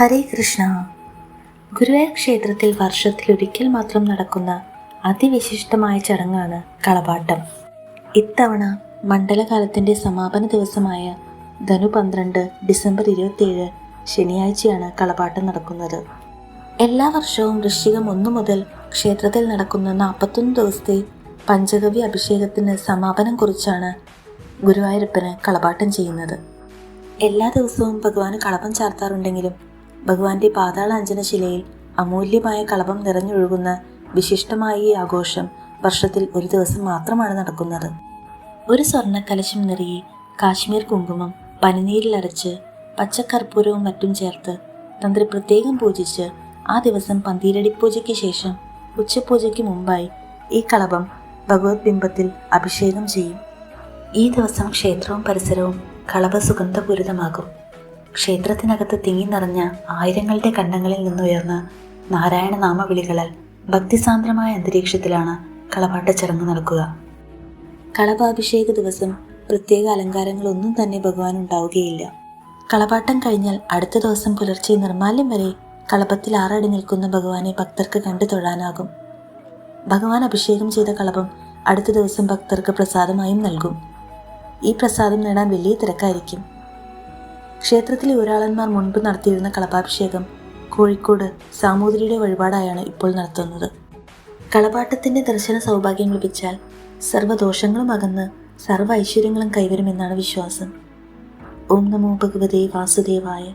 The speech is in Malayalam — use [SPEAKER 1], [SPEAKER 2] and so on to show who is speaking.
[SPEAKER 1] ഹരേ കൃഷ്ണ. ഗുരുവായൂർ ക്ഷേത്രത്തിൽ വർഷത്തിലൊരിക്കൽ മാത്രം നടക്കുന്ന അതിവിശിഷ്ടമായ ചടങ്ങാണ് കളപാട്ടം. ഇത്തവണ മണ്ഡലകാലത്തിന്റെ സമാപന ദിവസമായ ധനു പന്ത്രണ്ട് ഡിസംബർ ഇരുപത്തിയേഴ് ശനിയാഴ്ചയാണ് കളപാട്ടം നടക്കുന്നത്. എല്ലാ വർഷവും വൃശ്ചികം ഒന്നു മുതൽ ക്ഷേത്രത്തിൽ നടക്കുന്ന നാൽപ്പത്തൊന്ന് ദിവസത്തെ പഞ്ചഗവ്യ അഭിഷേകത്തിന് സമാപനം കുറിച്ചാണ് ഗുരുവായൂരപ്പന് കളപാട്ടം ചെയ്യുന്നത്. എല്ലാ ദിവസവും ഭഗവാന് കളഭം ചാർത്താറുണ്ടെങ്കിലും ഭഗവാന്റെ പാതാളാഞ്ജന അമൂല്യമായ കളഭം നിറഞ്ഞൊഴുകുന്ന വിശിഷ്ടമായ ഈ ആഘോഷം വർഷത്തിൽ ഒരു ദിവസം മാത്രമാണ് നടക്കുന്നത്. ഒരു സ്വർണക്കലശം നിറയെ കാശ്മീർ കുങ്കുമം പനിനീരിൽ അരച്ച് പച്ചക്കർപ്പൂരവും മറ്റും ചേർത്ത് തന്ത്രി പ്രത്യേകം പൂജിച്ച് ആ ദിവസം പന്തീരടി പൂജയ്ക്ക് ശേഷം ഉച്ചപൂജയ്ക്ക് മുമ്പായി ഈ കളഭം ഭഗവത് ബിംബത്തിൽ അഭിഷേകം ചെയ്യും. ഈ ദിവസം ക്ഷേത്രവും പരിസരവും കളഭ സുഗന്ധപൂരിതമാകും ക്ഷേത്രത്തിനകത്ത് തിങ്ങി നിറഞ്ഞ ആയിരങ്ങളുടെ കണ്ണങ്ങളിൽ നിന്നുയർന്ന് നാരായണ നാമവിളികളാൽ ഭക്തിസാന്ദ്രമായ അന്തരീക്ഷത്തിലാണ് കളപാട്ട ചടങ്ങ് നടക്കുക. കളഭാഭിഷേക ദിവസം പ്രത്യേക അലങ്കാരങ്ങളൊന്നും തന്നെ ഭഗവാൻ ഉണ്ടാവുകയില്ല. കളപാട്ടം കഴിഞ്ഞാൽ അടുത്ത ദിവസം പുലർച്ചെ നിർമാല്യം വരെ കളപത്തിൽ ആറടി നിൽക്കുന്ന ഭഗവാനെ ഭക്തർക്ക് കണ്ടു തൊഴാനാകും. ഭഗവാൻ അഭിഷേകം ചെയ്ത കളപം അടുത്ത ദിവസം ഭക്തർക്ക് പ്രസാദമായും നൽകും. ഈ പ്രസാദം നേടാൻ വലിയ തിരക്കായിരിക്കും. ക്ഷേത്രത്തിലെ ഒരാളന്മാർ മുൻപ് നടത്തിയിരുന്ന കളഭാഭിഷേകം കോഴിക്കോട് സാമൂതിരിയുടെ വഴിപാടായാണ് ഇപ്പോൾ നടത്തുന്നത്. കളപാട്ടത്തിന്റെ ദർശന സൗഭാഗ്യം ലഭിച്ചാൽ സർവദോഷങ്ങളും അകന്ന് സർവ ഐശ്വര്യങ്ങളും കൈവരുമെന്നാണ് വിശ്വാസം. ഓം നമോ ഭഗവതേ വാസുദേവായ